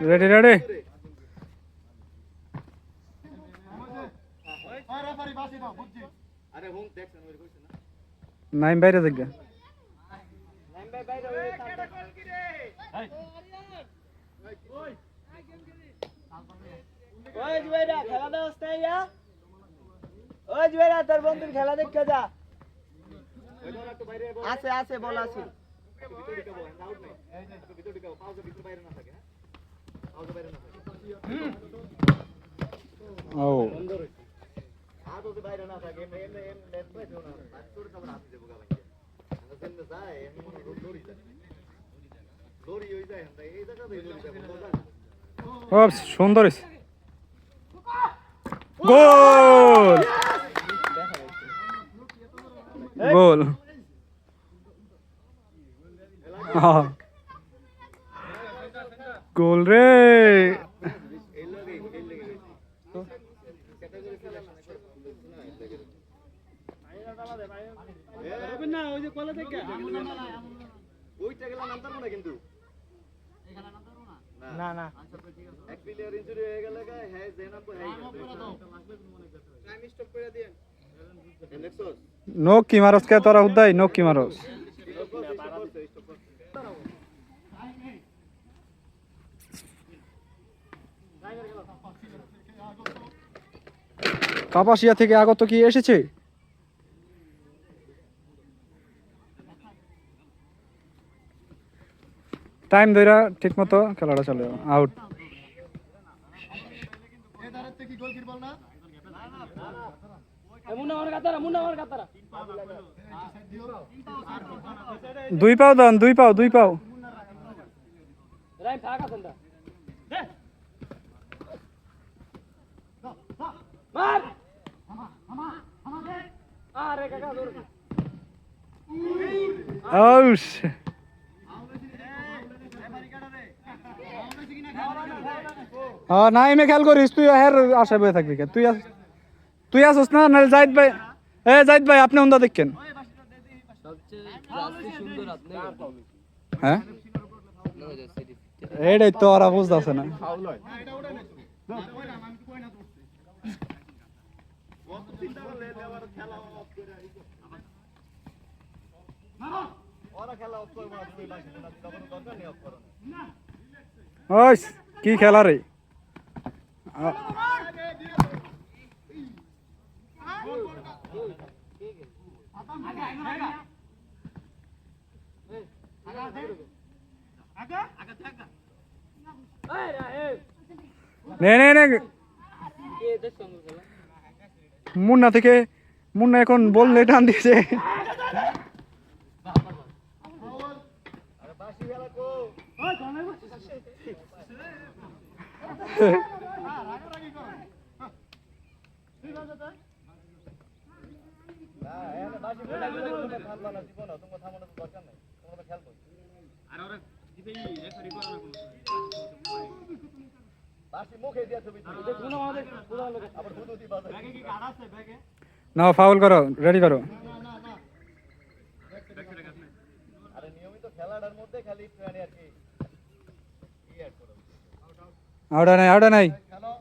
Ready ready Naim বাইরে দেখ ওই জুয়েরা খেলা দাও ইয়া ওই জুয়েরা তোর বন্ধুর খেলা দেখতে যা আছে আছে বল আছে ও ও সুন্দর হইছে। গোল গোল আহ। গোল রে না ওই যে কলা থেকে ওইটা গেলে! নামতাম না কিন্তু না না। এক প্লেয়ার ইনজুরি হয়ে গেলে হ্যাঁ যে নামবো হ্যাঁ টাইম স্টপ করে দেন দেখছস কি মারস কে তোরা হুদাই নোক কি মারস কাপাসিয়া থেকে আগত কি এসেছে? টাইম ধইরা ঠিক মতো খেলাটা চলে আউট দুই পাও দান দুই পাও দুই পাও। মার! আউশ। হ্যাঁ না খেয়াল করিস, তুই হের আশা বয়ে থাকবি তুই তুই আসস না? নাহলে জাহিদ ভাই এ, জাহিদ ভাই, আপনি উন্দা দেখেন। হ্যাঁ? এইটাই তো আর ওরা বুঝতেছে না। ওরা খেলা অফ করব না তুমি বাকি না তখন দরকার নেই অফ করো। ওই কি খেলা রে? নে নে নে। খেলা? মুন্না থেকে মুন্না এখন বললে টান দিয়েছে। থাকবা না জীবন তোমার থামানোর দরকার নেই। না ফাউল করো রেডি করো? আউটা নাই আউটা নাই। খেলো।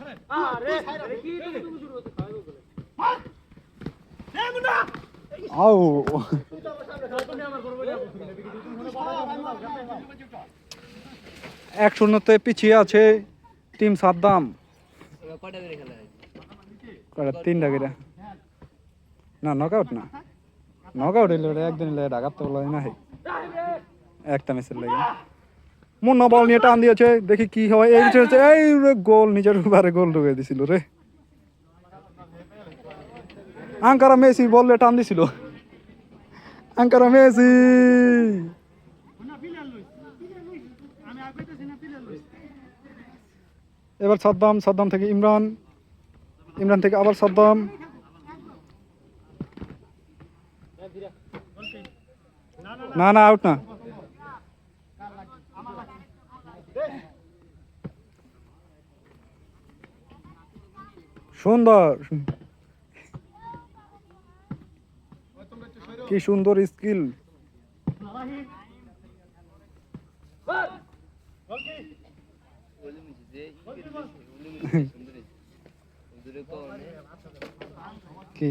তুই তো খেলবে। ও, রানার সাথে যে বেশি কইরা, পরে খেলা যে ভালো করতে না পারে। আমার লগে কিন্তু খেলা। আরে আরে কি তুমি শুরু হতে খাওয়া বলে আউ এক শূন্যতে পিছিয়ে আছে টিম সাদ্দাম খেলা তিনটা করে না নক আউট না নক আউট হইলে একদিন হইলে ঢাকার তো বলা না একটা ম্যাচের লাগে মুন্না বল নিয়ে টান দিয়েছে, দেখি কি হয়। এই এই গোল, নিজের বারে গোল ঢুকে দিছিল রে। আঙ্কারা মেসি বললে টান দিছিল। আঙ্কারা মেসি। এবার সাদ্দাম সাদ্দাম থেকে ইমরান। ইমরান থেকে আবার সাদ্দাম। না না আউট না। সুন্দর। কি সুন্দর স্কিল। কি?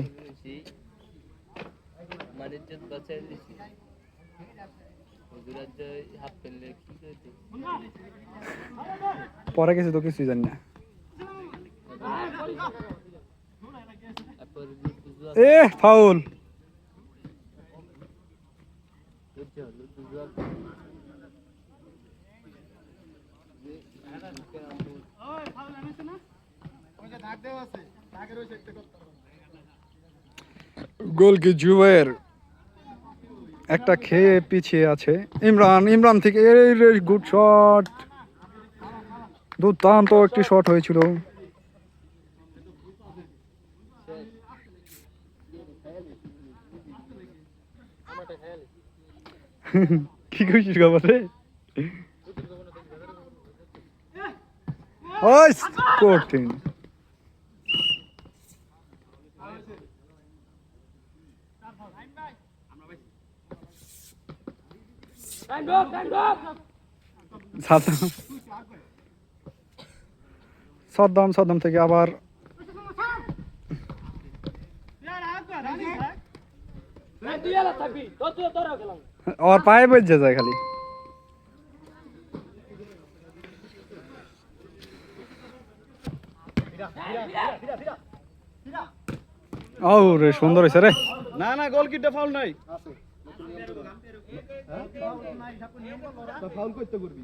পরে গেছে তো কিছুই জানি না। এ ফাউল। গোল কি জুয়ের? একটা খেয়ে পিছিয়ে আছে। ইমরান ইমরান থেকে গুড শট দুর্দান্ত একটি শট হয়েছিল। কি করছিস খবর ওই কঠিন। সাদ্দাম সাদ্দাম থেকে আবার ওর পায়ে বেজে যায় খালি ও রে সুন্দর হয়েছে রে না না গোল কিটা ফাউল নাই ফাউল করতে করবি।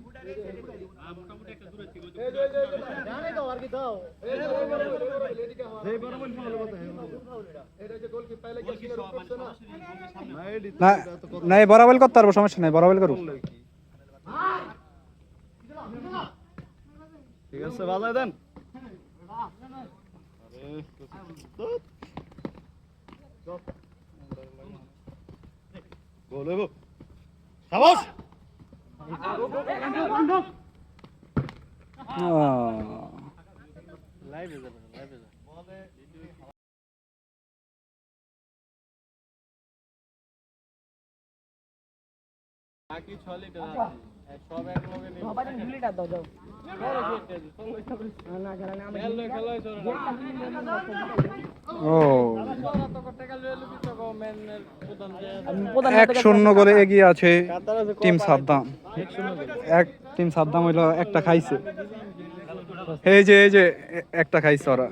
না না এই বরাবল করতে পারব সমস্যা নাই বরাবল করুক ঠিক আছে বাজায় দেন গোল লাইভে যাবে লাইভে যাবে বাকি ছ লিটার আছে। সব এক লগে নিয়ে ও। এক শূন্য করে এগিয়ে আছে টিম সাদ্দাম। এক টিম সাদ্দাম হইল একটা খাইছে। এই যে এই যে, একটা খাইছে ওরা।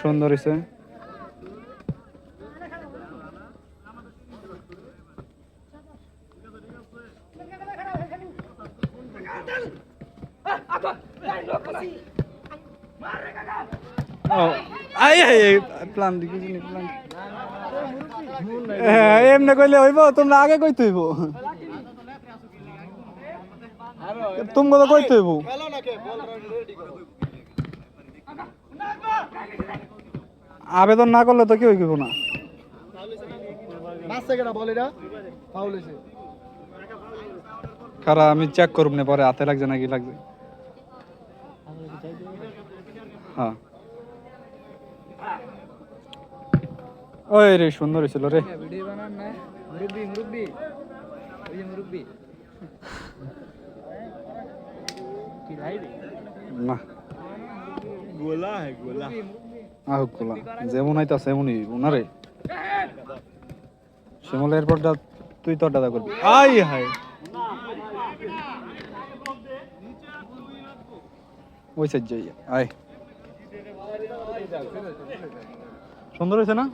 সুন্দর হয়েছে হ্যাঁ এমনি কইলে হইব, তোমরা আগে কইতে হইব। তুমি তো কইতে হইব আবেদন না করলে তো কি হইব না খারা আমি চেক করব না পরে হাতে লাগছে নাকি লাগছে হ্যাঁ ওই রে সুন্দর হয়েছিল রে ভিডিও বানান না মুরব্বি মুরব্বি ওই মুরব্বি না। গোলা হ্যাঁ গোলা। আহুক কোলা যেমন ওনারে শ্যামল এরপরটা তুই তোর দাদা করবি। আই হাই ওই সাইড যাই। আয়। সুন্দর হয়েছে না?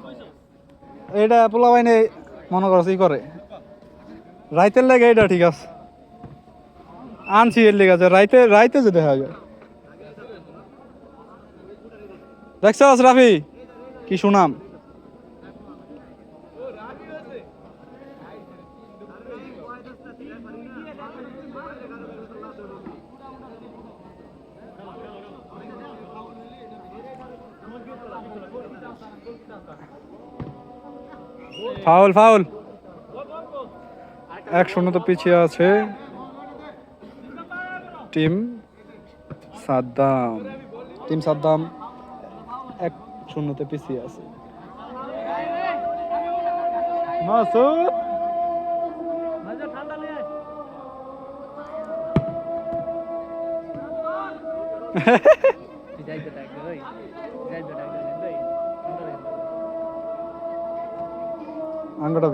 এটা পোলা বাইনে মনে করছে ই করে? রাইতের লাগে এটা ঠিক আছে। আনছি এর লেগে আছে, রাইতে রাইতে যদি দেখা যায় দেখছস রাফি? কি সুনাম? Foul foul. এক শূন্য তো পিছিয়ে আছে। টিম সাদ্দাম। টিম সাদ্দাম এক শূন্যতে পিছিয়ে আছে। মাসুদ!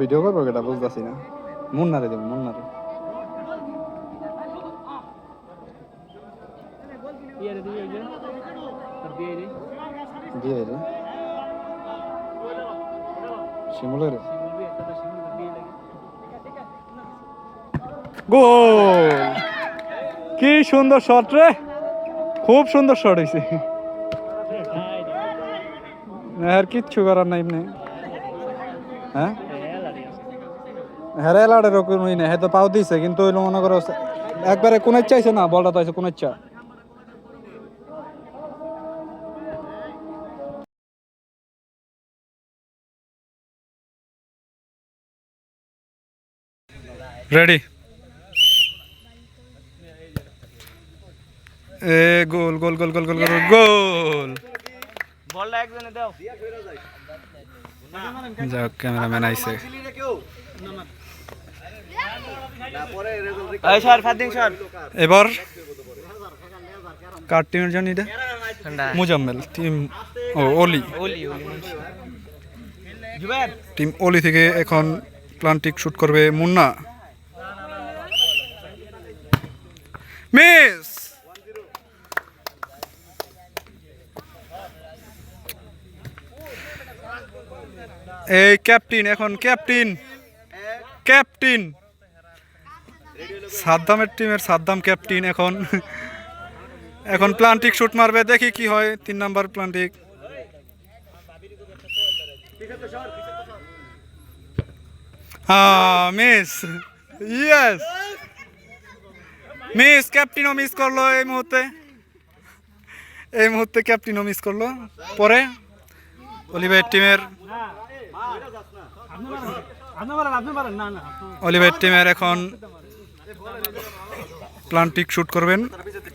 ভিডিও করব এটা বুঝতেছি না। মুন্নারে দেবো, মুন্নারে। দিয়ে রে শিমুলের? গোল! কি সুন্দর শট রে! খুব সুন্দর শট হয়েছে আর কিচ্ছু করার নাই এমনি। হ্যাঁ? হেরে লাড়ের কোনোই নেই হয়তো পাও দিছে কিন্তু ওই মনে করো একবারে কোন ইচ্ছা না বলটা তো আছে কোন ইচ্ছা। রেডি এ goal goal goal goal goal goal goal. বলটা একজনে দাও। যাক ক্যামেরাম্যান আইছে। এবার কার টিমের জন্য এটা মুজাম্মেল টিম ও অলি। ওলি ওলি টিম অলি থেকে এখন প্লান্টিক শুট করবে মুন্না। মিস এই ক্যাপ্টেন, এখন ক্যাপ্টেন। ক্যাপ্টেন। সাদ্দামের টিমের সাদ্দাম ক্যাপ্টেন এখন। এখন প্লান্টিক শুট মারবে, দেখি কি হয়। তিন নাম্বার প্লান্টিক। মিস ইয়েস মিস ক্যাপ্টিনও মিস করল এই মুহূর্তে। এই মুহূর্তে ক্যাপ্টিনও মিস করল। পরে অলিভার টিমের অলিভার টিমের এখন প্লান্টিক শুট করবেন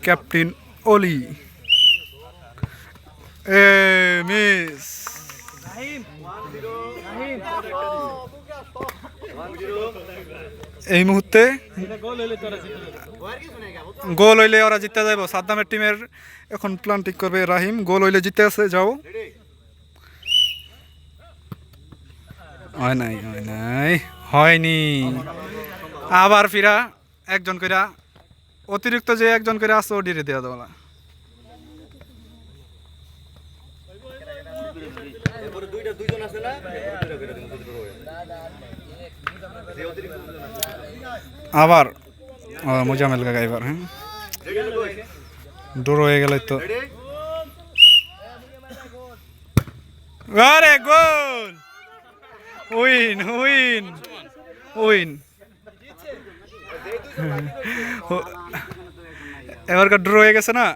ক্যাপ্টেন অলি এ মিস এই মুহূর্তে গোল হইলে ওরা জিতে যাব সাদ্দামের টিমের এখন প্ল্যান ঠিক করবে রাহিম। গোল হইলে জিতে আছে, যাও। হয় নাই হয় নাই, হয়নি। আবার ফিরা, একজন কইরা, অতিরিক্ত যে একজন করে আছে, ওডিরে দেওয়া দেওয়া দুইটা, দুইজন আছে না? আবার ও, মোজামেল কাকা এবার হ্যাঁ? দূর হয়ে গেলে তো। আরে গোল! Win win win. এবার এবারকার ড্র হয়ে গেছে না?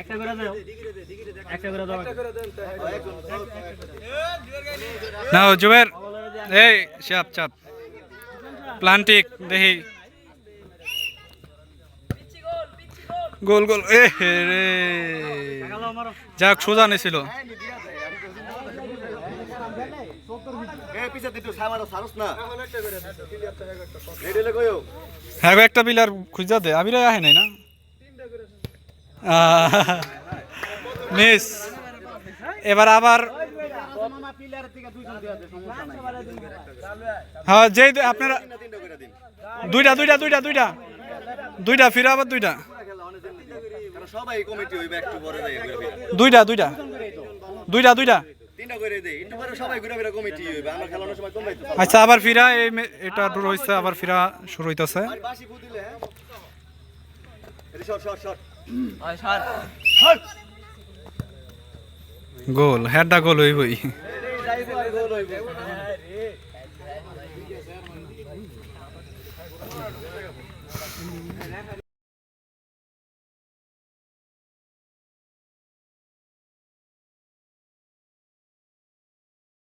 একটা করে দাও। একটা করে দাও না জুবের। এই চাপ চাপ। প্লান্টিক, দেখি। গোল গোল। এ রে। যাক, সোজা নিছিল। হ্যাঁ একটা দে। আহে নাই না? এবার আবার হ্যাঁ যেই আপনারা দুইটা দুইটা দুইটা দুইটা। দুইটা ফিরা আবার দুইটা। সবাই কমিটি হইবে একটু পরে যাই ঘুরে ফিরে দুইটা দুইটা। দুইটা দুইটা। তিনটা করে দেই একটু সবাই ঘুরে ফিরে কমিটি হইবে আমরা খেলানোর সময় কম যাইতো আচ্ছা আবার ফিরা এই এটা দূর হইছে আবার ফিরা শুরু হইতাছে। আর বাসি ফু দিলে হ্যাঁ রেডি শট শট শট ওই সর গোল হেডটা গোল হইবই।